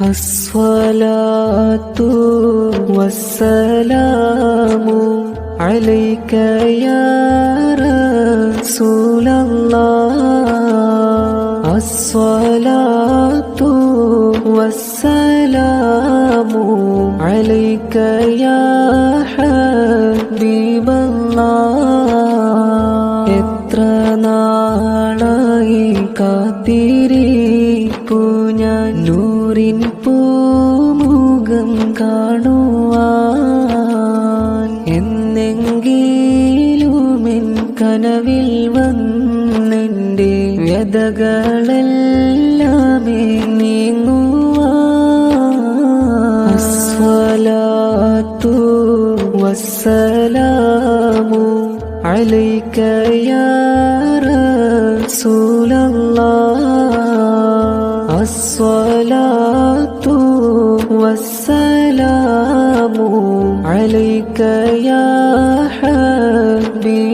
الصلاة والسلام عليك يا رسول الله الصلاة والسلام عليك يا حبيب الله എത്ര നാളായി കാത്തിരിപ്പു ഞാൻ ഒരിൻ പൂമുഖം കാണുവാൻ എന്നെങ്കിലുമെൻ കനവിൽ വന്നെന്റെ വ്യതകളെല്ലാമേ നീങ്ങുവാസ്വലാത്തു വസ്സലാമു അലൈക്കയാറ റസൂലം الصلاة والسلام عليك يا حبيبي